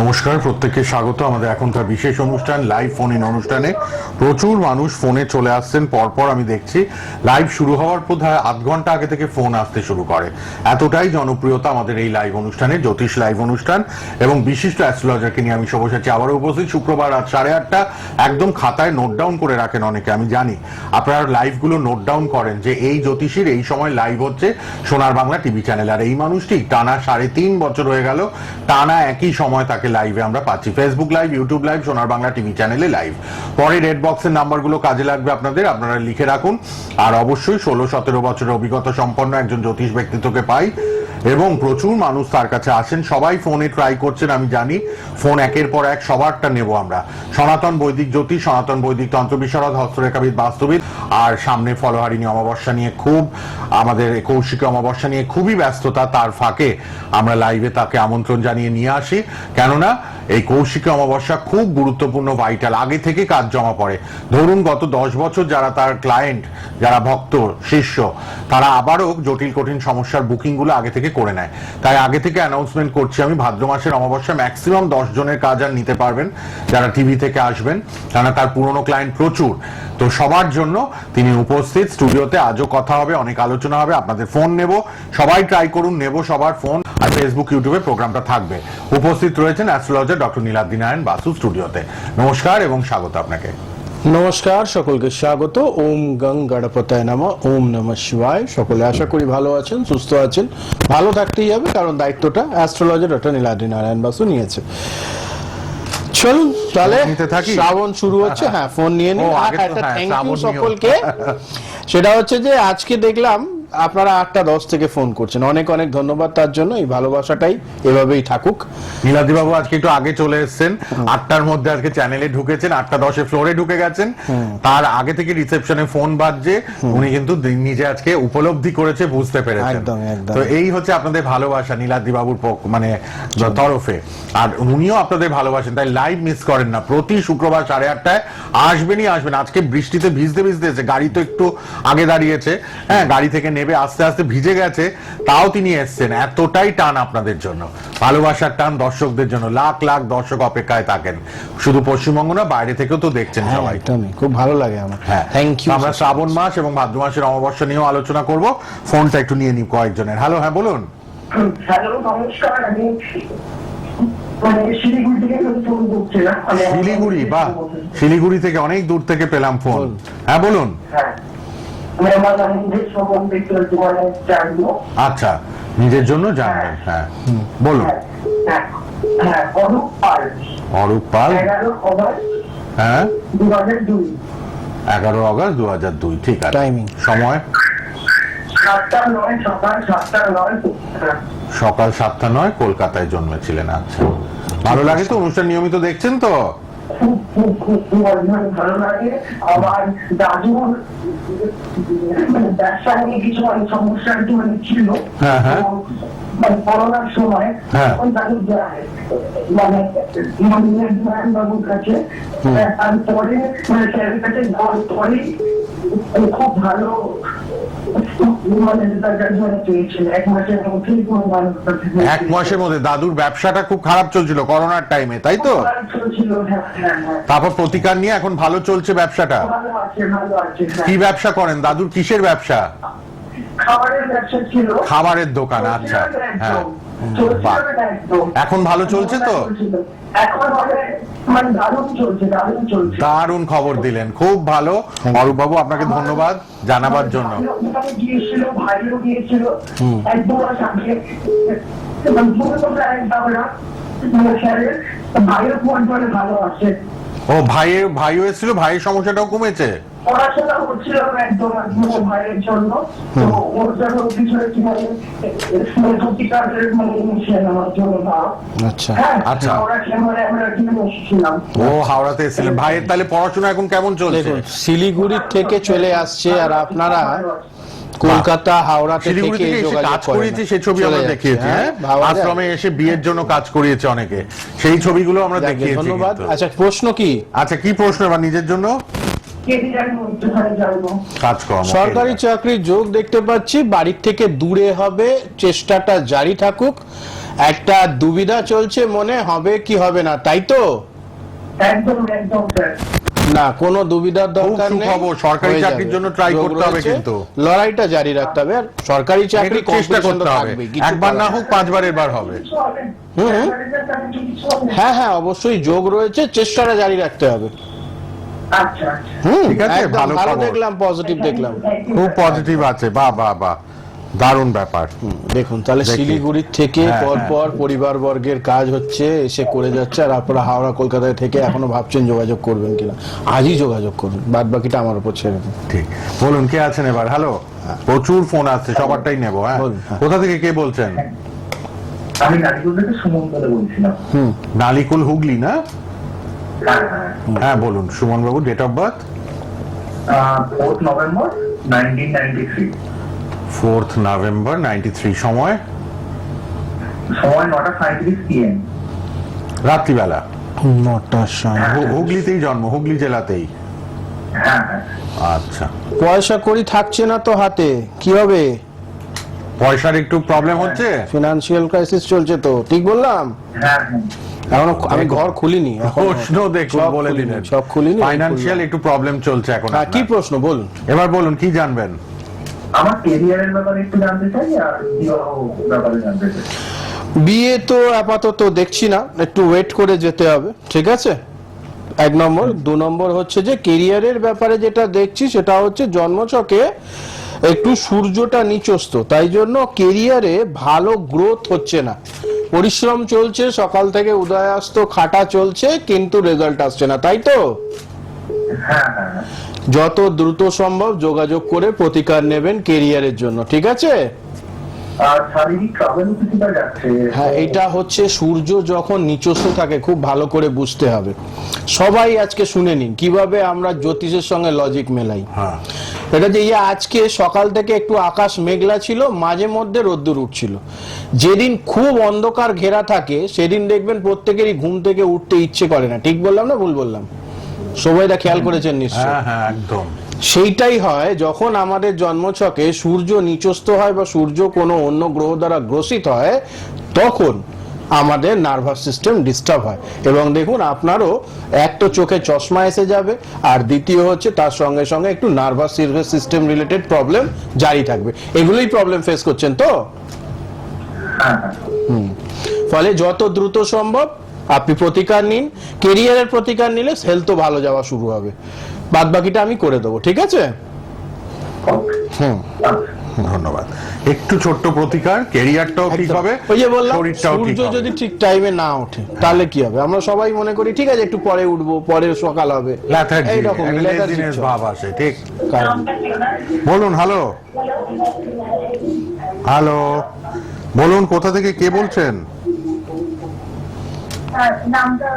নমস্কার, প্রত্যেককে স্বাগত। আমাদের এখনকার বিশেষ অনুষ্ঠান লাইভ ফোন ইন অনুষ্ঠানে। প্রচুর মানুষ ফোনে চলে আসছেন, পরপর আমি দেখছি। লাইভ শুরু হওয়ার বোধ হয় আধ ঘণ্টা আগে থেকে ফোন আসতে শুরু করে। এতটাই জনপ্রিয়তা আমাদের এই লাইভ অনুষ্ঠানে, জ্যোতিষ লাইভ অনুষ্ঠান এবং বিশিষ্ট অ্যাস্ট্রোলজারকে নিয়ে আমি সবসাচী আবারও উপস্থিত শুক্রবার রাত সাড়ে আটটা। একদম খাতায় নোট ডাউন করে রাখেন অনেকে, আমি জানি। আপনারা লাইভগুলো নোট ডাউন করেন যে এই জ্যোতিষীর এই সময় লাইভ হচ্ছে সোনার বাংলা টিভি চ্যানেল আর এই মানুষটি টানা সাড়ে তিন বছর হয়ে গেল, টানা একই সময় তাকে লাইভে আমরা পাচ্ছি। Facebook live YouTube live Sonar Bangla TV চ্যানেলে লাইভ পরে রেড বক্সের নাম্বারগুলো কাজে লাগবে আপনাদের, আপনারা লিখে রাখুন। আর অবশ্যই ষোলো সতেরো বছরের অভিজ্ঞতা সম্পন্ন একজন জ্যোতিষ ব্যক্তিত্বকে পাই। এবং প্রচুর মানুষ তার কাছে আসেন। সবাই ফোনে ট্রাই করছেন, আমি জানি। ফোন একের পর এক, সবারটা নেব আমরা। সনাতন বৈদিক জ্যোতি, সনাতন বৈদিক তন্ত্র বিশারদ, হস্তরেখাবিদ, বাস্তবিদ। আর সামনে ফলোহারিণী অমাবস্যা নিয়ে খুব, আমাদের কৌশিক অমাবস্যা নিয়ে খুবই ব্যস্ততা। তার ফাঁকে আমরা লাইভে তাকে আমন্ত্রণ জানিয়ে নিয়ে আসি। কেননা এই কৌশিকী অমাবস্যা খুব গুরুত্বপূর্ণ ভাইটাল আগে থেকে কাজ জমা পড়ে। ধরুন, গত দশ বছর যারা তার ক্লায়েন্ট যারা ভক্ত, শিষ্য, তারা আবারও জটিল, কঠিন সমস্যার বুকিংগুলো আগে থেকে করে নেয়। তাই আগে থেকে অ্যানাউন্সমেন্ট করছি আমি, ভাদ্র মাসের অমাবস্যা ম্যাক্সিমাম দশ জনের কাজ আর নিতে পারবেন, যারা টিভি থেকে আসবেন, কেননা তার পুরনো ক্লায়েন্ট প্রচুর। তো সবার জন্য তিনি উপস্থিত স্টুডিওতে আজও কথা হবে, অনেক আলোচনা হবে, আপনাদের ফোন নেব। সবাই ট্রাই করুন, নেব সবার ফোন আর ফেসবুক ইউটিউবে প্রোগ্রামটা থাকবে। উপস্থিত রয়েছেন অ্যাস্ট্রোলজার ডক্টর নীলাদ্রি নারায়ণ বাসু স্টুডিওতে। নমস্কার এবং স্বাগত আপনাকে। নমস্কার সকলকে স্বাগত। ওম গং গণপতায় নাম ওম নম শিবায়। সকলে আশা করি ভালো আছেন সুস্থ আছেন। ভালো থাকতেই হবে কারণ দায়িত্বটা অ্যাস্ট্রোলজার ডক্টর নীলাদ্রি নারায়ণ বাসু নিয়েছে। চলুন তাহলে? শ্রাবণ শুরু হচ্ছে। হ্যাঁ ফোন নিয়ে নিন। আর একটা হ্যাঁ, থ্যাংক ইউ সকলকে। সেটা হচ্ছে যে আজকে দেখলাম আপনারা আটটা দশ থেকে ফোন করছেন। অনেক অনেক ধন্যবাদ তার জন্য। এই ভালোবাসাটাই এভাবেই থাকুক। নীলাদ্রি বাবু আজকে একটু আগে চলে এসেছেন। আটটার মধ্যে আজকে চ্যানেলে ঢুকেছেন আটটা দশে ফ্লোরে ঢুকে গেছেন। তার আগে থেকে রিসেপশনে ফোন বাজছে। উনি কিন্তু নিজে আজকে উপলব্ধি করেছে বুঝতে পেরেছেন। তো এই হচ্ছে আপনাদের ভালোবাসা নীলাদ্রি বাবুর মানে তরফে। আর উনিও আপনাদের ভালোবাসেন তাই লাইভ মিস করেন না। প্রতি শুক্রবার সাড়ে আটটায় আসবেনই আসবেন। আজকে বৃষ্টিতে ভিজতে ভিজতে গাড়ি তো একটু আগে দাঁড়িয়েছে। হ্যাঁ গাড়ি থেকে নেবে আস্তে আস্তে ভিজে গেছে তাও তিনি এসছেন। এতটাই টান আপনাদের জন্য। ভালোবাসার টান দর্শকদের জন্য। লাখ লাখ দর্শক অপেক্ষায় থাকেন। শুধু পশ্চিমবঙ্গ না বাইরে থেকেও তো দেখছেন হ্যাঁ সবাই। একদমই খুব ভালো লাগে আমার। হ্যাঁ। থ্যাংক ইউ আমরা শ্রাবণ মাস এবং ভাদ্র মাসের অমাবস্যা নিয়েও আলোচনা করব। ফোনটা একটু নিয়ে নিই কয়েকজনের। হ্যালো হ্যাঁ বলুন। হ্যালো নমস্কার। আমি মানে শিলিগুড়ি বা শিলিগুড়ি থেকে অনেক দূর থেকে পেলাম ফোন। হ্যাঁ বলুন। আচ্ছা নিজের জন্য জানবেন হ্যাঁ। বলুন। হ্যাঁ হ্যাঁ হ্যাঁ অরূপ পাল। অরূপ পাল? এগারো অগস্ট হ্যাঁ। দু হাজার দুই। এগারো আগস্ট দু হাজার দুই ঠিক আছে। Timing. সময়? সকাল সাতটা নয়। হ্যাঁ। সকাল সাতটা নয় কলকাতায় জন্মেছিলেন আচ্ছা। ভালো লাগে তো অনুষ্ঠান নিয়মিত দেখছেন তো? খুব খুব খুব খুব অনেক ভালো লাগে আমার দাদুর মানে ব্যবসা নিয়ে কিছু মানে সমস্যা একটু মানে ছিল মানে করোনার সময়। তখন দাদু মানে বাবুর কাছে তারপরে মানে খুব ভালো এক মাসের মধ্যে দাদুর ব্যবসাটা খুব খারাপ চলছিল করোনার টাইমে তাই তো? তারপর প্রতিকার নিয়ে এখন ভালো চলছে ব্যবসাটা? কি ব্যবসা করেন দাদুর? কিসের ব্যবসা? খাবারের দোকান আচ্ছা। হ্যাঁ। এখন ভালো চলছে তো? এখন মানে মানে দারুণ চলছে দারুণ চলছে। দারুণ খবর দিলেন। খুব ভালো। অরূপ বাবু আপনাকে ধন্যবাদ জানাবার জন্য। গিয়েছিল ভাইও গিয়েছিল। এক দু মাস আগে। এবং পুরো প্রায় আমরা স্যারের ভাইও ফোন করে ভালো আছে ও ভাইয়ের ভাইও এসেছিল ভাইয়ের সমস্যাটাও কমেছে? পড়াশোনা একদম ভাইয়ের জন্য। তো ওর জন্য পিছনে কি মানে মানে প্রতিকারের মানে মিশিয়ে নেওয়ার জন্য আচ্ছা। আচ্ছা। ও হাওড়াতে এসেছিলেন। ভাইয়ের তাহলে পড়াশোনা এখন কেমন চলছে? শিলিগুড়ি থেকে চলে আসছে আর আপনারা কলকাতা হাওড়া শিলিগুড়ি থেকে কাজ করেন। সেই ছবি আমরা দেখিয়েছি হ্যাঁ, হ্যাঁ? আশ্রমে এসে বিয়ের জন্য কাজ করিয়েছে অনেকে। সেই ছবিগুলো আমরা দেখিয়েছি ধন্যবাদ। আচ্ছা প্রশ্ন কি? আচ্ছা কি প্রশ্ন এবার নিজের জন্য? সরকারি চাকরির যোগ দেখতে পাচ্ছি বাড়ির থেকে দূরে হবে চেষ্টাটা জারি থাকুক। একটা দুবিধা চলছে মনে হবে কি হবে না তাই তো? একদম একদম স্যার না কোনো দুবিধার দরকার নেই। সরকারি চাকরির জন্য যোগ করতে হবে কিন্তু। লড়াইটা জারি রাখতে হবে। আর সরকারি চাকরি চেষ্টা করতে হবে। একবার না হোক পাঁচবার এবার হবে। হ্যাঁ হ্যাঁ অবশ্যই যোগ রয়েছে চেষ্টাটা জারি রাখতে হবে। ঠিক আছে, ভালো ভালো দেখলাম পজিটিভ দেখলাম। খুব পজিটিভ আছে বাহ বাহ বাহ দারুণ ব্যাপার। দেখুন তাহলে থেকে হ্যাঁ, পর হ্যাঁ। পরিবার বর্গের কাজ হচ্ছে এসে করে যাচ্ছে আর আপনারা হাওড়া কলকাতায় থেকে এখনও ভাবছেন যোগাযোগ করবেন কিনা। আজই যোগাযোগ করুন বাদ বাকিটা আমার উপর ছেড়ে দিন। ঠিক। বলুন কে আছেন এবার? হ্যালো প্রচুর ফোন আসছে সবারটাই নেব হ্যাঁ। হ্যাঁ। কোথা থেকে কে বলছেন? আমি নারিকুল থেকে সুমন বলে বলছিলাম। হুম। নালিকুল হুগলি না? হ্যাঁ বলুন Suman babu date of birth fourth November nineteen ninety three fourth November ninety three সময়? সময় নটা সাঁত্রিশ পিএম রাত্রিবেলা। নটা সাত হু- হুগলিতেই জন্ম হুগলি জেলাতেই। হ্যাঁ হ্যাঁ। আচ্ছা। পয়সা করি থাকছে না তো হাতে কি হবে? পয়সার একটু প্রবলেম হচ্ছে? ফিনান্সিয়াল ক্রাইসিস চলছে তো ঠিক বললাম? হ্যাঁ। হ্যাঁ আমি ঘর খুলিনি প্রশ্ন দেখুন বলে দিলেন। সব খুলিনি ফাইনান্সিয়াল একটু প্রবলেম চলছে এখন হ্যাঁ কি প্রশ্ন বলুন। এবার বলুন কি জানবেন? আমার কেরিয়ারের ব্যাপারে একটু জানতে চাই আর বিবাহ ব্যাপারে জানতে চাই। বিয়ে তো আপাতত দেখছি না একটু ওয়েট করে যেতে হবে ঠিক আছে? এক নম্বর। দু নম্বর হচ্ছে যে কেরিয়ারের ব্যাপারে যেটা দেখছি সেটা হচ্ছে জন্মছকে একটু সূর্যটা নিচস্ত তাই জন্য কেরিয়ারে ভালো গ্রোথ হচ্ছে না। পরিশ্রম চলছে সকাল থেকে উদয়াস্ত খাটা চলছে কিন্তু রেজাল্ট আসছে না তাই তো? হ্যাঁ হ্যাঁ হ্যাঁ। যত দ্রুত সম্ভব যোগাযোগ করে প্রতিকার নেবেন কেরিয়ারের জন্য ঠিক আছে? হ্যাঁ এটা হচ্ছে সূর্য যখন নিচস্থ থাকে খুব ভালো করে বুঝতে হবে। সবাই আজকে শুনে নিন কীভাবে আমরা জ্যোতিষের সঙ্গে লজিক মেলাই। হ্যাঁ। এটা যে আজকে সকাল থেকে একটু আকাশ মেঘলা ছিল মাঝে মধ্যে রোদ্দুর উঠছিল। যেদিন খুব অন্ধকার ঘেরা থাকে সেদিন দেখবেন প্রত্যেকেরই ঘুম থেকে উঠতে ইচ্ছে করে না। ঠিক বললাম না ভুল বললাম? সবাইটা খেয়াল করেছেন নিশ্চয় হ্যাঁ হ্যাঁ একদম। সেইটাই হয় যখন আমাদের জন্মছকে সূর্য নিচস্থ হয় বা সূর্য কোনো অন্য গ্রহ দ্বারা গ্রসিত হয়, তখন আমাদের নার্ভাস সিস্টেম ডিস্টার্ব হয়। এবং দেখুন, আপনারও এক তো চোখে চশমা এসে যাবে, আর দ্বিতীয় হচ্ছে তার সঙ্গে সঙ্গে একটু নার্ভাস সিস্টেম রিলেটেড প্রবলেম জারি থাকবে। এগুলোই প্রবলেম ফেস করছেন তো? ফলে যত দ্রুত সম্ভব আপনি প্রতিকার নিন, কেরিয়ারের প্রতিকার নিলে হেলথও ভালো যাওয়া শুরু হবে। বাদ বাকিটা আমি করে দেবো ঠিক আছে? হুম। ধন্যবাদ। একটু ছোট্ট প্রতিকার কেরিয়ারটাও ঠিক হবে ওই যে বললাম সূর্য যদি ঠিক টাইমে না ওঠে তাহলে কি হবে? আমরা সবাই মনে করি ঠিক আছে একটু পরে উঠবো পরে সকাল হবে। এইরকম। ভাব আসে ঠিক। বলুন হ্যালো হ্যালো বলুন কোথা থেকে কে বলছেন? নামটা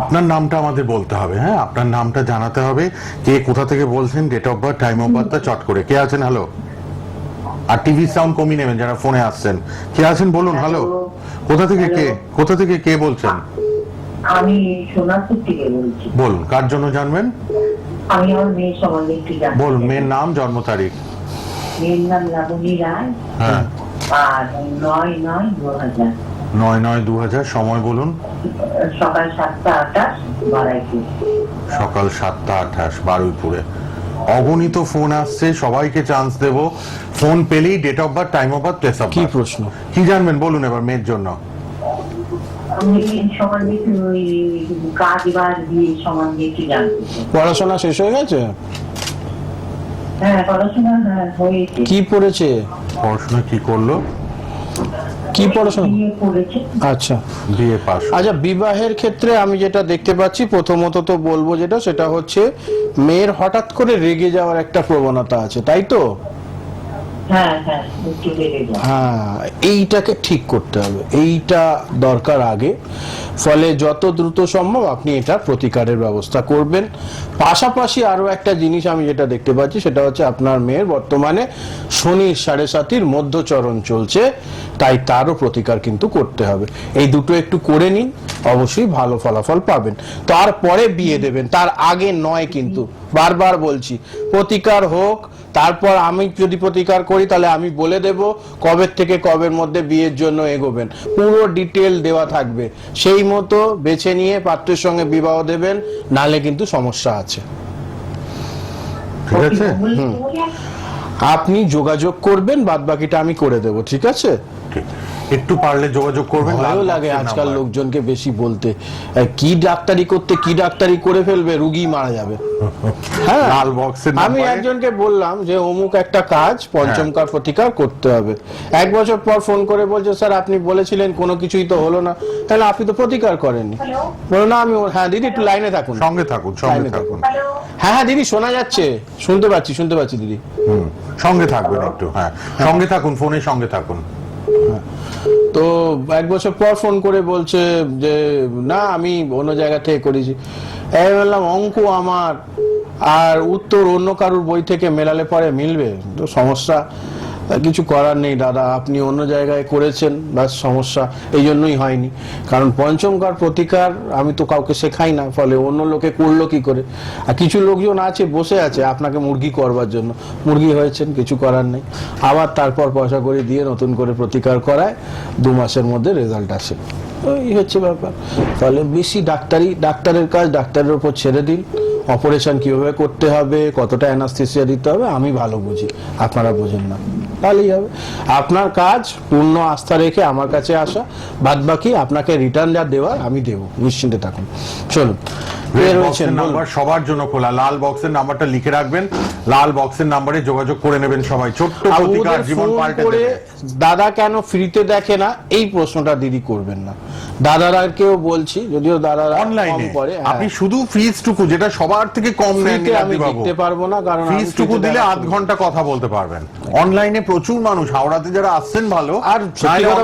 আপনার নামটা আমাদের বলতে হবে হ্যাঁ? আপনার নামটা জানাতে হবে কে কোথা থেকে বলছেন date of birth time of বার্থটা চট করে। কে আছেন? হ্যালো আর টিভি সাউন্ড কমিয়ে নেবেন যারা ফোনে আসছেন। কে আছেন? বলুন হ্যালো কোথা থেকে কে কোথা থেকে কে বলছেন? আমি সোনাপুর থেকে বলছি। বলুন কার জন্য জানবেন? আমি আমার মেয়ের সম্বন্ধে একটু জানতে বলুন মেয়ের নাম জন্ম তারিখ। মেয়ের নাম লাবণী রায়। হ্যাঁ। আর নয় নয় দু হাজার। নয় নয় দু হাজার সময় বলুন। সকাল সাতটা বারাইপুর সকাল সাতটা আঠাশ বারুইপুরে। অগণিত ফোন আসছে সবাইকে চান্স দেব। ফোন পেলেই date of birth time of birth place of কি প্রশ্ন? কি জানবেন? বলুন এবার মেয়ের জন্য। পড়াশোনা শেষ হয়ে গেছে? হ্যাঁ হ্যাঁ, কি পড়েছে? পড়াশোনা কি করল? কি পড়াশোনা? আচ্ছা। বিএ পাস আচ্ছা বিবাহের ক্ষেত্রে আমি যেটা দেখতে পাচ্ছি প্রথমত তো বলব যেটা সেটা হচ্ছে মেয়ের হঠাৎ করে রেগে যাওয়ার একটা প্রবণতা আছে তাই তো? হ্যাঁ হ্যাঁ হ্যাঁ এইটাকে ঠিক করতে হবে। এইটা দরকার আগে। ফলে যত দ্রুত সম্ভব আপনি এটার প্রতিকারের ব্যবস্থা করবেন। পাশাপাশি আরও একটা জিনিস আমি যেটা দেখতে পাচ্ছি, সেটা হচ্ছে আপনার মেয়ের বর্তমানে শনির সাড়ে সাতির মধ্যচরণ চলছে, তাই তারও প্রতিকার কিন্তু করতে হবে। এই দুটো একটু করে নিন, অবশ্যই ভালো ফলাফল পাবেন। তারপরে বিয়ে দেবেন, তার আগে নয় কিন্তু। বারবার বলছি, প্রতিকার হোক, তারপর আমি যদি প্রতিকার করি তাহলে আমি বলে দেব কবের থেকে কবের মধ্যে বিয়ের জন্য এগোবেন। পুরো ডিটেল দেওয়া থাকবে। সেই মতো বেছে নিয়ে পাত্রের সঙ্গে বিবাহ দেবেন নালে কিন্তু সমস্যা আছে। ঠিক আছে? আপনি যোগাযোগ করবেন বাদ বাকিটা আমি করে দেব ঠিক আছে? ঠিক। একটু পারলে যোগাযোগ করবেন ভয়ও লাগে আজকাল লোকজনকে বেশি বলতে। কি ডাক্তারি করতে কি ডাক্তারি করে ফেলবে রুগী মারা যাবে। হ্যাঁ লাল বক্সের আমি একজনকে বললাম যে অমুক একটা কাজ পঞ্চমকার প্রতিকার করতে হবে। এক বছর পর ফোন করে বলছে স্যার আপনি বলেছিলেন কোনো কিছুই তো হলো না। তাহলে আপনি তো প্রতিকার করেননি। বলো না আমি হ্যাঁ দিদি একটু লাইনে থাকুন। সঙ্গে থাকুন সঙ্গে থাকুন। হ্যাঁ হ্যাঁ দিদি শোনা যাচ্ছে। শুনতে পাচ্ছি শুনতে পাচ্ছি দিদি। হুম, সঙ্গে থাকবেন একটু হ্যাঁ। সঙ্গে থাকুন ফোনে সঙ্গে থাকুন। তো এক বছর পর ফোন করে বলছে যে, না, আমি অন্য জায়গা থেকে করেছি। আমি বললাম, অঙ্ক আমার। আর উত্তর অন্য কারুর বই থেকে মেলালে পরে মিলবে। তো সমস্যা। কিছু করার নেই, দাদা। আপনি অন্য জায়গায় করেছেন বাস সমস্যা। এই জন্যই হয়নি। কারণ পঞ্চমকার প্রতিকার, আমি তো কাউকে শেখাই না, ফলে অন্য লোকে করল কি করে? আর কিছু লোকজন আছে, বসে আছে, আপনাকে মুরগি করবার জন্য। মুরগি হয়েছেন, কিছু করার নেই। আবার তারপর পয়সা করে দিয়ে নতুন করে প্রতিকার করায় দু মাসের মধ্যে রেজাল্ট আসে। ওই হচ্ছে ব্যাপার। ফলে বেশি ডাক্তারি, ডাক্তারের কাজ, ডাক্তারের ওপর ছেড়ে দিন। অপারেশন কীভাবে করতে হবে, কতটা অ্যানাস্থেসিয়া দিতে হবে, আমি ভালো বুঝি। আপনারা বোঝেন না। তাহলেই হবে। আপনার কাজ পূর্ণ আস্থা রেখে আমার কাছে আসা। বাদ বাকি আপনাকে রিটার্ন যা দেওয়ার আমি দেব। নিশ্চিন্তে থাকুন। চলুন। নাম্বার সবার জন্য খোলা। লাল বক্সের নাম্বারটা লিখে রাখবেন। লাল বক্সের নাম্বারে যোগাযোগ করে নেবেন সবাই। ছোট্ট প্রতিকার জীবন পাল্টে দাদা কেন ফ্রিতে দেখে না? এই প্রশ্নটা দিদি করবেন না। দাদারাকেও বলছি যদিও দাদারা কম অনলাইনে করে হ্যাঁ। আপনি শুধু ফিজ টুকু যেটা সবার থেকে কম আমি। দেখতে পারব না কারণ ফিজ টুকু দিলে আধ ঘণ্টা কথা বলতে পারবেন অনলাইনে প্রচুর মানুষ হাওড়াতে যারা আসছেন ভালো আর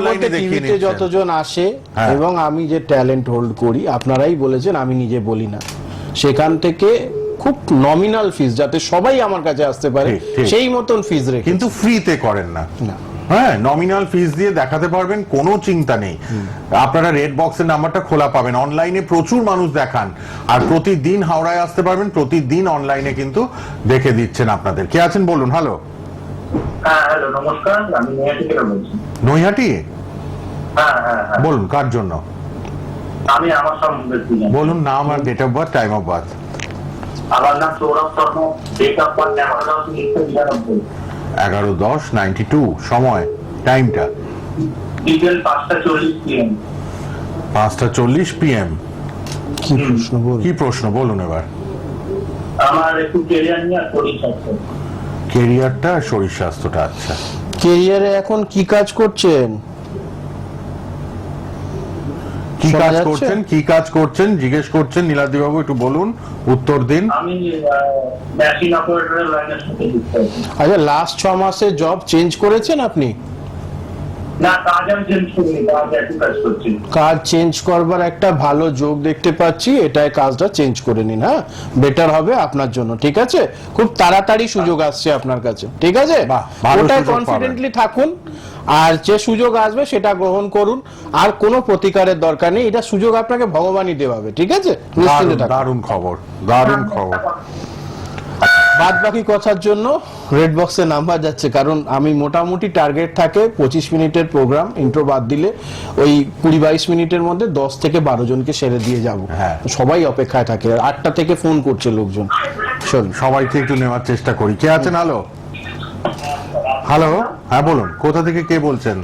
বলতে টিভিতে যতজন আসে হ্যাঁ। এবং আমি যে ট্যালেন্ট হোল্ড করি আপনারাই বলেছেন আমি নিজে বলি না সেখান থেকে খুব নমিনাল ফিস যাতে সবাই আমার কাছে আসতে পারে। সেই মতন ফিস রেখে কিন্তু ফ্রিতে করেন না না। হ্যাঁ নমিনাল ফিস দিয়ে দেখাতে পারবেন কোনো চিন্তা নেই। আপনারা রেড বক্সের নাম্বারটা খোলা পাবেন। অনলাইনে প্রচুর মানুষ দেখান। আর প্রতিদিন হাওড়ায় আসতে পারবেন প্রতিদিন অনলাইনে কিন্তু দেখে দিচ্ছেন আপনাদের। কে আছেন বলুন? হ্যালো হ্যাঁ হ্যালো নমস্কার। আমি নেহা থেকে বলছি। নৈহাটি? হ্যাঁ হ্যাঁ হ্যাঁ। বলুন কার জন্য? আমি আমার সম্বন্ধে বলুন নাম আর date of birth time of birth আমার নাম Sourav Sharma. Date of birth নিরানব্বই। এগারো দশ নাইনটি টু সময় টাইমটা। বিকেল পাঁচটা চল্লিশ পিএম পাঁচটা চল্লিশ পিএম কি প্রশ্ন বল কি প্রশ্ন বলুন এবার? আমার একটু কেরিয়ার নিয়ে শরীর স্বাস্থ্য। কেরিয়ারটা শরীর স্বাস্থ্যটা আচ্ছা। ক্যারিয়ারে এখন কি কাজ করছেন? কি কাজ করছেন? কি কাজ করছেন? জিজ্ঞেস করছেন? নীলাদ্রি বাবু একটু বলুন। উত্তর দিন। আমি মেশিন অপারেটরের লাইনের সাথে যুক্ত আছি। আচ্ছা লাস্ট ছ মাসে জব চেঞ্জ করেছেন আপনি? না কাজ আমি চেঞ্জ করিনি কাজ একই কাজ করছি। কাজ চেঞ্জ করবার একটা ভালো যোগ দেখতে পাচ্ছি এটাই কাজটা চেঞ্জ করে নিন হ্যাঁ? বেটার হবে আপনার জন্য ঠিক আছে? খুব তাড়াতাড়ি সুযোগ আসছে আপনার কাছে ঠিক আছে? ওটাই কনফিডেন্টলি থাকুন। আর যে সুযোগ আসবে সেটা গ্রহণ করুন। আর কোনো প্রতিকারের দরকার নেই। এটা সুযোগ আপনাকে ভগবানই দেওয়াবে ঠিক আছে? দারুণ খবর দারুণ খবর। বাদ বাকি কথার জন্য রেড বক্সে নাম্বার যাচ্ছে কারণ আমি মোটামুটি টার্গেট থাকে পঁচিশ মিনিটের প্রোগ্রাম ইন্ট্রো বাদ দিলে ওই কুড়ি বাইশ মিনিটের মধ্যে দশ থেকে বারো জনকে সেরে দিয়ে যাব। হ্যাঁ। সবাই অপেক্ষায় থাকে আর আটটা থেকে ফোন করছে লোকজন। শোন সবাইকে একটু নেওয়ার চেষ্টা করি। কে আছেন? হ্যালো হ্যালো হ্যাঁ বলুন। কোথা থেকে কে বলছেন?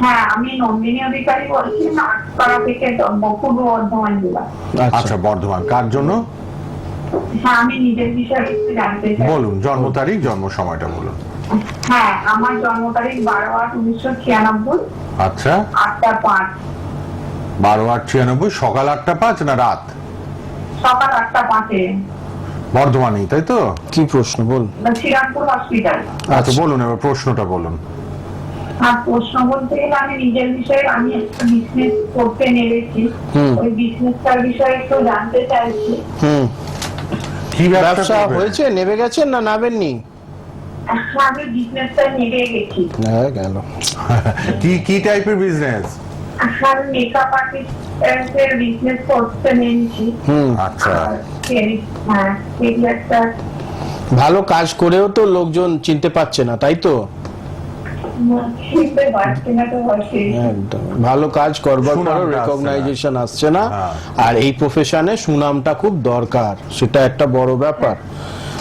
হ্যাঁ আমি নন্দিনী অধিকারী বলছি নাটপাড়া থেকে পূর্ব বর্ধমান জেলা। আচ্ছা। আচ্ছা বর্ধমান। কার জন্য? হ্যাঁ আমি নিজের বিষয়ে একটু জানতে চাই। বলুন জন্ম তারিখ জন্ম সময়টা বলুন। হ্যাঁ আমার জন্ম তারিখ বারো আট উনিশশো ছিয়ানব্বই। আচ্ছা। আটটা পাঁচ। বারো আট ছিয়ানব্বই সকাল আটটা পাঁচ না রাত? সকাল আটটা পাঁচে। বর্ধমানেই তাই তো? কি প্রশ্ন বল। শ্রীরামপুর হসপিটাল আচ্ছা বলুন এবার প্রশ্নটা বলুন। আর প্রশ্ন বলতে গেলে আমি নিজের বিষয়ে আমি একটা বিজনেস করতে নেমেছি। ওই বিজনেসটার বিষয়ে একটু জানতে চাইছি। কি ব্যবসা হয়েছে নেবে গেছেন না নাবেননি হ্যাঁ, আমি বিজনেসটা নেমে গেছি। হ্যাঁ গেল। কি কি টাইপের বিজনেস আর মেকআপ আর্টিস্টের বিজনেস করতে নেমেছি হুম আচ্ছা। হ্যাঁ ভালো কাজ করেও তো লোকজন চিনতে পারছে না তাই তো? ভালো কাজ করবার পরও রেকগনাইজেশন আসছে না। হ্যাঁ। আর এই প্রফেশনে সুনামটা খুব দরকার সেটা একটা বড় ব্যাপার।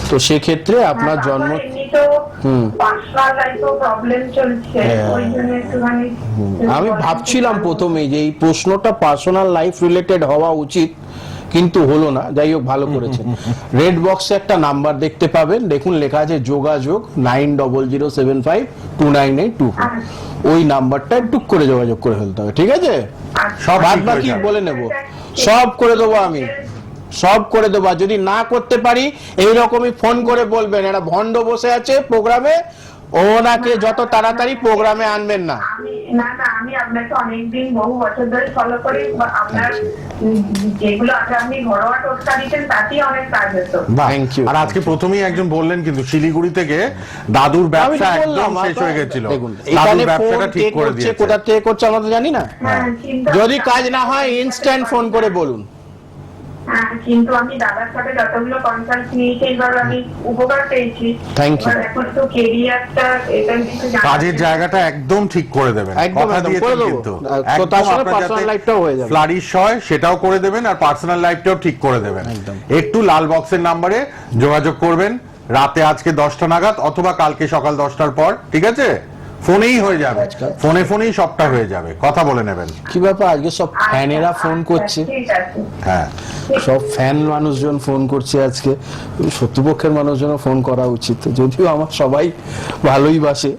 তো সেক্ষেত্রে আপনার জন্ম এমনি তো হ্যাঁ। আমি ভাবছিলাম প্রথমে যে এই প্রশ্নটা পার্সোনাল লাইফ রিলেটেড হওয়া উচিত কিন্তু হলো না। যাই হোক ভালো করেছেন। রেড বক্সে একটা নাম্বার দেখতে পাবেন। দেখুন লেখা আছে যোগাযোগ nine double zero seven five two nine eight two ওই নাম্বারটা একটু করে যোগাযোগ করে ফেলতে হবে ঠিক আছে? সব বাদ বাকি বলে নেব। সব করে দেবো আমি। সব করে দেবো। আর যদি না করতে পারি এইরকমই ফোন করে বলবেন। এরা ভন্ড বসে আছে প্রোগ্রামে ওনাকে যত তাড়াতাড়ি প্রোগ্রামে আনবেন না। না না আমি আপনাকে অনেকদিন বহু বছর ধরে ফলো করি। আপনার যেগুলো আপনি ঘরোয়া টোটকা দিতেন তাতেই অনেক কাজ হতো। বাহ। Thank আর আজকে প্রথমেই একজন বললেন কিন্তু শিলিগুড়ি থেকে দাদুর ব্যবসা তো একদম শেষ হয়ে গেছিল। দাদুর ব্যবসাটা ঠিক করে দিয়েছে। কোথা থেকে করছে আমরা তো জানি না? হ্যাঁ, যদি কাজ না হয় ইনস্ট্যান্ট ফোন করে বলুন। কিন্তু আমি দাদার সাথে যতগুলো কনসাল্ট নিয়েছি এবার আমি উপকার পেয়েছি। You. এবার এখন তো কেরিয়ারটা এটা কিছু কাজের জায়গাটা একদম ঠিক করে দেবেন। কথা দেবো। কিন্তু। personal life-টাও হয়ে যাবে। ফ্লারিশ হয় সেটাও করে দেবেন আর পার্সোনাল লাইফটাও ঠিক করে দেবেন। একটু লাল বক্সের নাম্বারে যোগাযোগ করবেন। রাতে আজকে দশটা নাগাদ অথবা কালকে সকাল দশটার পর ঠিক আছে? ফোনেই হয়ে যাবে। ফোনে ফোনেই সবটা হয়ে যাবে। কথা বলে নেবেন। কি ব্যাপার? আজকে সব ফ্যানেরা ফোন করছে। হ্যাঁ। সব ফ্যান মানুষজন ফোন করছে আজকে। শত্রুপক্ষের মানুষজনও ফোন করা উচিত। যদিও আমার সবাই ভালোই বাসে।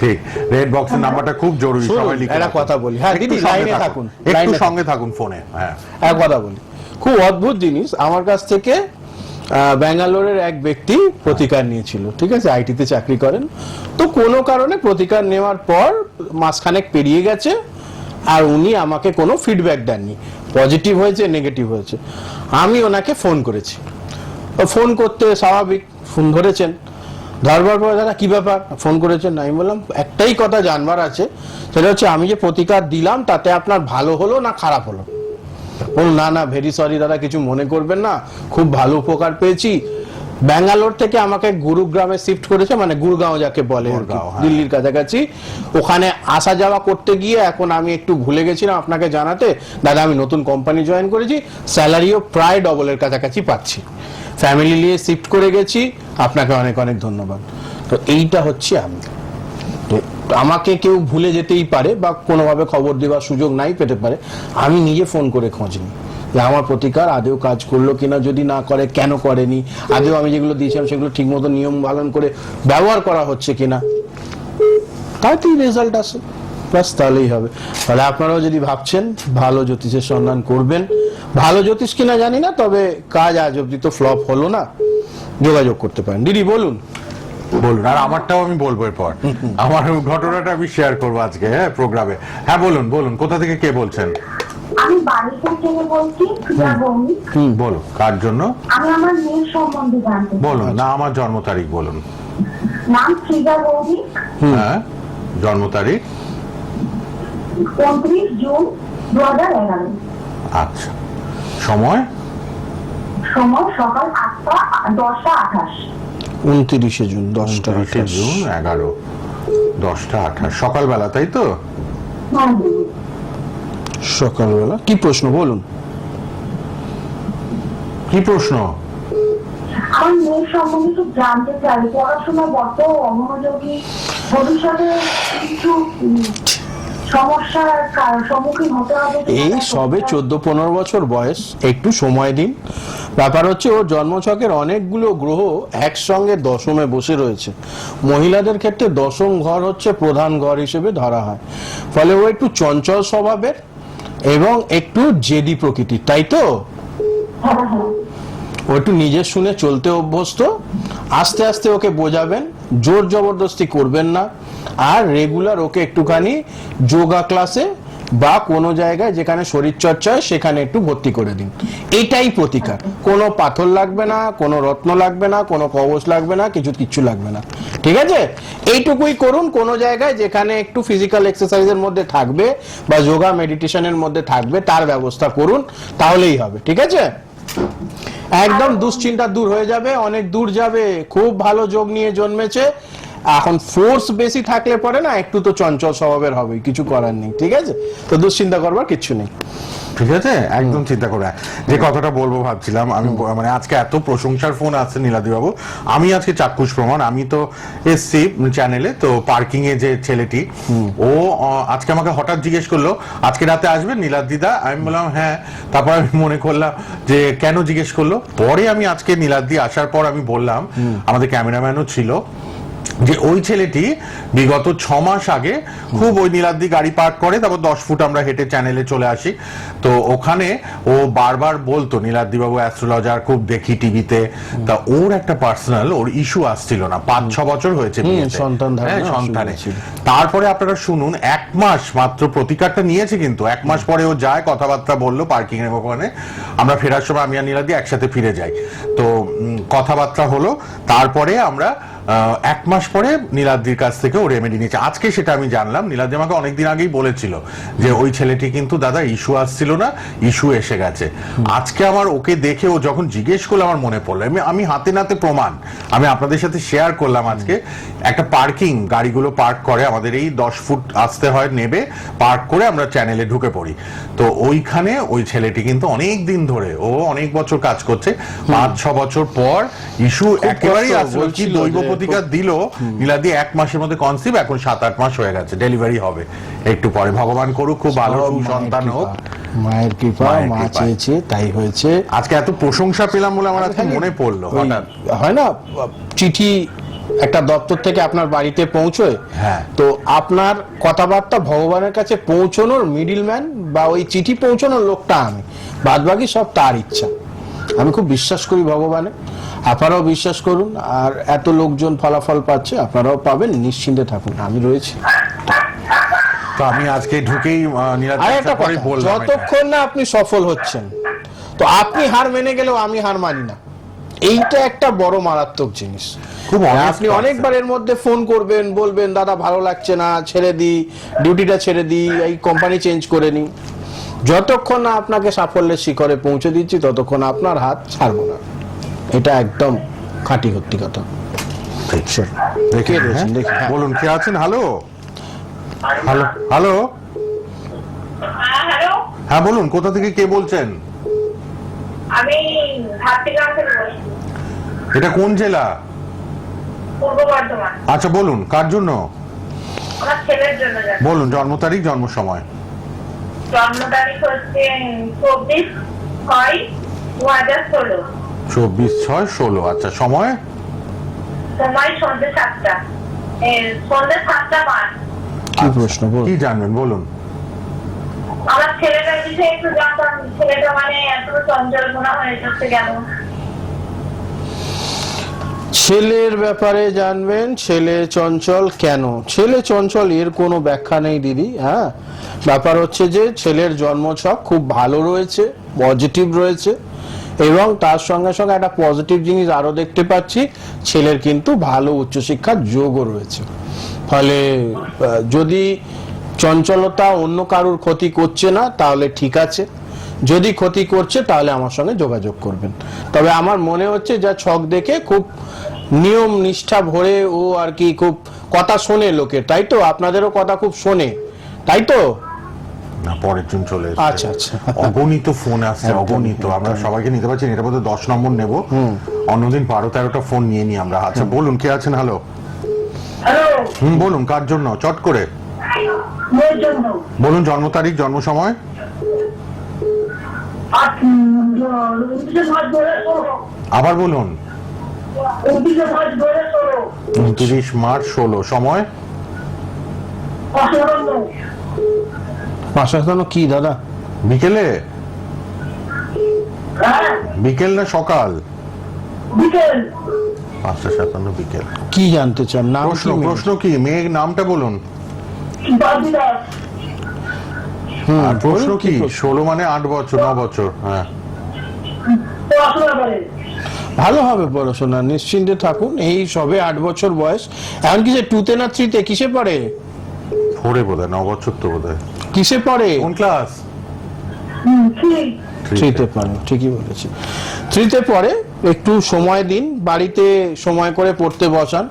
ঠিক। রেড বক্সের নাম্বারটা খুব জরুরি সবাই লিখে একটা কথা বলি। হ্যাঁ, দিদি, লাইনে থাকুন। একটু সঙ্গে থাকুন ফোনে হ্যাঁ। এক কথা বলি। খুব অদ্ভুত জিনিস। আমার কাছ থেকে ব্যাঙ্গালোরের এক ব্যক্তি প্রতিকার নিয়েছিল, ঠিক আছে? আইটিতে চাকরি করেন। তো কোনো কারণে প্রতিকার নেওয়ার পর মাসখানেক পেরিয়ে গেছে আর উনি আমাকে কোনো ফিডব্যাক দেননি। পজিটিভ হয়েছে নেগেটিভ হয়েছে। আমি ওনাকে ফোন করেছি। ফোন করতে স্বাভাবিক ফোন ধরেছেন। ধরবার পর দাদা, কী ব্যাপার? ফোন করেছেন। আমি বললাম, একটাই কথা জানবার আছে। সেটা হচ্ছে আমি যে প্রতিকার দিলাম, তাতে আপনার ভালো হলো না খারাপ হলো? বলুন না না ভেরি সরি দাদা কিছু মনে করবেন না। খুব ভালো উপকার পেয়েছি। ব্যাঙ্গালোর থেকে আমাকে গুরুগ্রামে শিফট করেছে মানে গুরগাঁও যাকে বলে হ্যাঁ। দিল্লির কাছাকাছি। ওখানে আসা যাওয়া করতে গিয়ে এখন আমি একটু ভুলে গেছিলাম আপনাকে জানাতে। দাদা আমি নতুন কোম্পানি জয়েন করেছি স্যালারিও প্রায় ডবলের কাছাকাছি পাচ্ছি। ফ্যামিলি নিয়ে শিফট করে গেছি আপনাকে অনেক অনেক ধন্যবাদ। তো এইটা হচ্ছে আমি। আমাকে কেউ ভুলে যেতেই পারে বা কোনোভাবে খবর দেওয়ার সুযোগ নাই পেতে পারে, আমি নিজে ফোন করে খোঁজ নিই আমার প্রতিকার, আদেও কাজ করল কিনা, যদি না করে, কেন করেনি? আদেও আমি যেগুলো দিয়েছিলাম সেগুলো ঠিকমতো নিয়ম পালন করে ব্যবহার করা হচ্ছে কিনা? তাতেই রেজাল্ট আসে। ব্যাস, তাহলেই হবে। তাহলে আপনারাও যদি ভাবছেন, ভালো জ্যোতিষের সন্ধান করবেন। ভালো জ্যোতিষ কিনা জানি না, তবে কাজ আজ অব্দি তো ফ্লপ হলো না। যোগাযোগ করতে পারেন। দিদি, বলুন। বলুন আর আমারটাও আমি বলব এরপর। আমার ঘটনাটা আমি শেয়ার করব আজকে হ্যাঁ প্রোগ্রামে হ্যাঁ বলুন বলুন কোথা থেকে কে বলছেন? আমি থেকে বলছি? ভৌমিক বলুন কার জন্য? আমি আমার মেয়ের সম্বন্ধে জানতে বলুন না আমার জন্ম তারিখ বলুন। নাম ভৌমিক হ্যাঁ জন্ম তারিখ? উনত্রিশ জুন দু হাজার এগারো। আচ্ছা সময়? সময় সকাল আটটা দশটা আঠাশ। উনত্রিশে জুন দশটা জুন এগারো দশটা আঠাশ। সকালবেলা তাই তো? সকালবেলা। কি প্রশ্ন বলুন। কি প্রশ্ন? আমার মেয়ের সম্বন্ধে একটু জানতে চাই পড়াশোনা বত অমনোযোগী। ভবিষ্যতে কিছু এই সবে চোদ্দ পনেরো বছর বয়স একটু সময় দিন। ব্যাপার হচ্ছে ওর জন্মছকের অনেকগুলো গ্রহ একসঙ্গে দশমে বসে রয়েছে। মহিলাদের ক্ষেত্রে দশম ঘর হচ্ছে প্রধান ঘর হিসেবে ধরা হয়। ফলে ও একটু চঞ্চল স্বভাবের এবং একটু জেদি প্রকৃতির তাই তো? হ্যাঁ হ্যাঁ। ও একটু নিজের শুনে চলতে অভ্যস্ত। আস্তে আস্তে ওকে বোঝাবেন জোর জবরদস্তি করবেন না। আর রেগুলার ওকে একটুখানি যোগা ক্লাসে বা কোনো জায়গায় যেখানে শরীর চর্চা হয়, সেখানে একটু ভর্তি করে দিন। এটাই প্রতিকার। কোনো পাথর লাগবে না, কোনো রত্ন লাগবে না, কোনো কবচ লাগবে না, কিছু কিচ্ছু লাগবে না। ঠিক আছে? এইটুকুই করুন কোনো জায়গায় যেখানে একটু ফিজিক্যাল এক্সারসাইজের মধ্যে থাকবে বা যোগা মেডিটেশনের মধ্যে থাকবে, তার ব্যবস্থা করুন, তাহলেই হবে। ঠিক আছে? একদম দুশ্চিন্তা দূর হয়ে যাবে, অনেক দূর যাবে। খুব ভালো যোগ নিয়ে জন্মেছে। এখন ফোর্স বেশি থাকলে পরে না একটু তো চঞ্চল স্বভাবের হবে কিছু করার নেই ঠিক আছে? তো দুশ্চিন্তা করবার কিছু নেই। ঠিক আছে? একদম চিন্তা করে যে কথাটা বলব ভাবছিলাম আমি মানে আজকে এত প্রশংসার ফোন আসছে নীলাদি বাবু আমি আজকে চাক্ষুষ প্রমাণ আমি তো এসছি চ্যানেলে তো পার্কিং এ যে ছেলেটি ও আজকে আমাকে হঠাৎ জিজ্ঞেস করল আজকে রাতে আসবেন নীলাদিদা আমি বললাম হ্যাঁ। তারপর আমি মনে করলাম যে কেন জিজ্ঞেস করল? পরে আমি আজকে নীলাদি আসার পর আমি বললাম আমাদের ক্যামেরাম্যানও ছিল যে ওই ছেলেটি বিগত ছ মাস আগে খুব ওই নীলাদ্রি গাড়ি পার্ক করে তারপর দশ ফুট আমরা হেঁটে চ্যানেলে চলে আসি। তো ওখানে ও বারবার বলতো নীলাদ্রি বাবু অ্যাস্ট্রোলজার খুব দেখি টিভিতে। তা ওর একটা পার্সোনাল ওর ইস্যু আসছিল না। পাঁচ ছ বছর হয়েছে সন্তান হ্যাঁ, সন্তানে। তারপরে আপনারা শুনুন এক মাস মাত্র প্রতিকারটা নিয়েছে কিন্তু। এক মাস পরে ও যায় কথাবার্তা বলল পার্কিং এর ওখানে। আমরা ফেরার সময় আমি আর নীলাদি একসাথে ফিরে যাই। তো কথাবার্তা হলো তারপরে আমরা এক মাস পরে নীলাদ্রির কাছ থেকে ও রেমেডি নিয়েছে। আজকে সেটা আমি জানলাম। নীলাদ্রি আমাকে অনেকদিন আগেই বলেছিল যে ওই ছেলেটি কিন্তু দাদা ইস্যু আসছিল না ইস্যু এসে গেছে। আজকে আমার ওকে দেখে ও যখন জিজ্ঞেস করল আমার মনে পড়ল। আমি আমি হাতে নাতে প্রমাণ। আমি আপনাদের সাথে শেয়ার করলাম আজকে। একটা পার্কিং গাড়িগুলো পার্ক করে। আমাদের এই দশ ফুট আসতে হয় নেবে পার্ক করে আমরা চ্যানেলে ঢুকে পড়ি। তো ওইখানে ওই ছেলেটি কিন্তু অনেক দিন ধরে ও অনেক বছর কাজ করছে। পাঁচ ছ বছর পর ইস্যু একেবারেই আসলো। কি দৈব প্রতিকার দিল নীলাদি এক মাসের মধ্যে কনসিভ এখন সাত আট মাস হয়ে গেছে ডেলিভারি হবে। একটু পরে ভগবান করুক খুব ভালো মায়ের হোক। মায়ের কৃপা মা চেয়েছে তাই হয়েছে। আজকে এত প্রশংসা পেলাম বলে আমার আজকে মনে পড়ল হয় না চিঠি একটা দপ্তর থেকে আপনার বাড়িতে পৌঁছয় হ্যাঁ। তো আপনার কথাবার্তা ভগবানের কাছে পৌঁছানোর মিডিলম্যান বা ওই চিঠি পৌঁছানোর লোকটা আমি বাদবাকি সব তার ইচ্ছা। আমি খুব বিশ্বাস করি ভগবানে আপনারাও বিশ্বাস করুন আর এত লোকজন ফলাফল পাচ্ছে আপনারাও পাবেন নিশ্চিন্তে থাকুন। আমি রয়েছি। তো আমি আজকে ঢুকেই। যতক্ষণ না আপনি সফল হচ্ছেন তো আপনি হার মেনে গেলেও আমি হার মানি না। এইটা একটা বড় মারাত্মক জিনিস। খুব আপনি অনেকবার এর মধ্যে ফোন করবেন বলবেন দাদা ভালো লাগছে না ছেড়ে দিই ডিউটিটা ছেড়ে দিই এই কোম্পানি চেঞ্জ করে নিই। যতক্ষণ না আপনাকে সাফল্যের শিখরে পৌঁছে দিচ্ছি ততক্ষণ আপনার হাত ছাড়বো না। এটা একদম খাঁটি সত্যি কথা। দেখে। হ্যাঁ? রয়েছেন দেখি। হ্যাঁ। বলুন কে আছেন? হ্যালো? হ্যালো। হ্যালো? হ্যাঁ হ্যাঁ বলুন কোথা থেকে কে বলছেন? আমি ঘাটতিগ্রাম থেকে। বলছি এটা কোন জেলা? আচ্ছা বলুন কার জন্য। বলুন জন্ম তারিখ জন্ম সময়। জন্ম তারিখ হচ্ছে চব্বিশ ছয় দু হাজার ষোলো। চব্বিশ ছয় ষোলো। আচ্ছা সময়? সময় সন্ধ্যে সাতটা। সন্ধ্যে সাতটা পাঁচ কি প্রশ্ন বল কি জানবেন বলুন। আমার ছেলেটার বিষয়ে একটু জানতাম ছেলেটা মানে এত চঞ্চল মনে হয় হচ্ছে কেন ছেলের ব্যাপারে জানবেন ছেলে চঞ্চল কেন? ছেলে চঞ্চল এর কোনো ব্যাখ্যা নেই দিদি হ্যাঁ? ব্যাপার হচ্ছে যে ছেলের জন্মছক খুব ভালো রয়েছে পজিটিভ রয়েছে। এবং তার সঙ্গে সঙ্গে একটা পজিটিভ জিনিস আরও দেখতে পাচ্ছি, ছেলের কিন্তু ভালো উচ্চশিক্ষার যোগও রয়েছে। ফলে যদি চঞ্চলতা অন্য কারুর ক্ষতি করছে না, তাহলে ঠিক আছে। যদি ক্ষতি করছে, তাহলে আমার সঙ্গে যোগাযোগ করবেন। তবে আমার মনে হচ্ছে যা ছক দেখে খুব নিয়ম নিষ্ঠা ভরে ও আর কি খুব কথা শোনে লোকের, তাই তো? আপনাদেরও কথা খুব শোনে। তাই তো? না পরের জন চলে এসেছে। আচ্ছা, আচ্ছা। অগণিত ফোন আসছে অগণিত। আমরা সবাইকে নিতে পারছি না, এটা বোধহয় দশ নম্বর নেব। অন্যদিন বারো তেরোটা ফোন নিয়ে নি আমরা। আচ্ছা বলুন কে আছেন? হ্যালো হুম বলুন কার জন্য? চট করে। বলুন জন্ম তারিখ জন্ম সময়। আবার বলুন। উনত্রিশ মার্চ ষোলো সময়? অসাধারণ পাশা কি দাদা? বিকেলে? হ্যাঁ। বিকেল না সকাল? বিকেল। পাঁচটা সাতান্ন বিকেল। কি জানতে চান? নাম প্রশ্ন প্রশ্ন কি? মেয়ের নামটা বলুন। আর প্রশ্ন কি? ষোলো মানে আট বছর ন বছর হ্যাঁ। ভালো হবে পড়াশোনা নিশ্চিন্তে থাকুন। এই সবে আট বছর বয়স। এমনকি যে টুতে না থ্রিতে কিসে পড়ে? ফোরে বোধ হয় ন বছর তো বোধ হয় কিসে পড়ে? কোন ক্লাস? থ্রিতে পারেন ঠিকই বলেছি। থ্রিতে পরে একটু সময় দিন বাড়িতে সময় করে পড়তে বসান।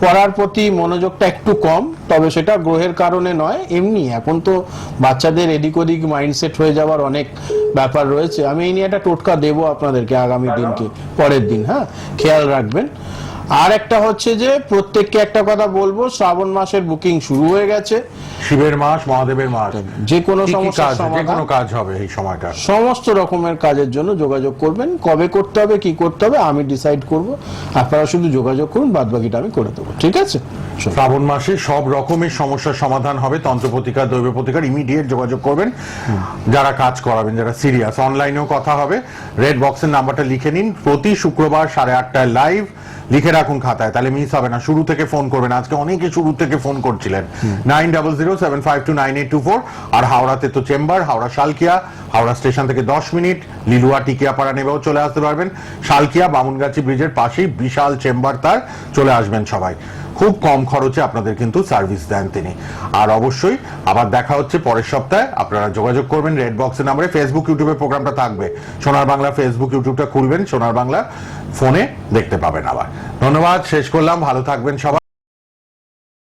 পড়ার প্রতি মনোযোগটা একটু কম তবে সেটা গ্রহের কারণে নয় এমনি। এখন তো বাচ্চাদের এদিক ওদিক মাইন্ডসেট হয়ে যাওয়ার অনেক ব্যাপার রয়েছে। আমি এই নিয়ে একটা টোটকা দেবো আপনাদেরকে আগামী দিনকে পরের দিন হ্যাঁ? খেয়াল রাখবেন। আর একটা হচ্ছে যে প্রত্যেককে একটা কথা বলব শ্রাবণ মাসের বুকিং শুরু হয়ে গেছে। শিবের মাস মহাদেবের মাস। যে কোনো কাজ যে কোনো কাজ হবে এই সময়টা? সমস্ত রকমের কাজের জন্য যোগাযোগ করবেন। কবে করতে হবে কি করতে হবে আমি ডিসাইড করব। আপনারা শুধু যোগাযোগ করুন বাদ বাকিটা আমি করে দেবো। ঠিক আছে? শ্রাবণ মাসে সব রকমের সমস্যার সমাধান হবে। তন্ত্র প্রতিকার দৈব প্রতিকার ইমিডিয়েট যোগাযোগ করবেন। যারা কাজ করাবেন যারা সিরিয়াস অনলাইনেও কথা হবে। রেড বক্সের নাম্বারটা লিখে নিন। প্রতি শুক্রবার সাড়ে আটটায় লাইভ লিখে রাখুন খাতায়, তাহলে মিস হবে না। শুরু থেকে ফোন করবেন। আজকে অনেকে শুরু থেকে ফোন করছিলেন। Nine double zero seven five two nine eight two four আর হাওড়াতে তো চেম্বার, হাওড়া শালকিয়া, হাওড়া স্টেশন থেকে দশ মিনিট। লিলুয়া টিকিয়াপাড়া নেবেও চলে আসতে পারবেন। শালকিয়া বামুনগাছি ব্রিজের পাশেই বিশাল চেম্বার তার। চলে আসবেন সবাই। খুব কম খরচে আপনাদের কিন্তু সার্ভিস দেন তিনি। আর অবশ্যই আবার দেখা হচ্ছে পরের সপ্তাহে। আপনারা যোগাযোগ করবেন রেড বক্সের নাম্বারে। ফেসবুক ইউটিউবে প্রোগ্রামটা থাকবে। সোনার বাংলা ফেসবুক ইউটিউবটা খুলবেন। সোনার বাংলা ফোনে দেখতে পাবেন আবার। ধন্যবাদ। শেষ করলাম। ভালো থাকবেন সবাই।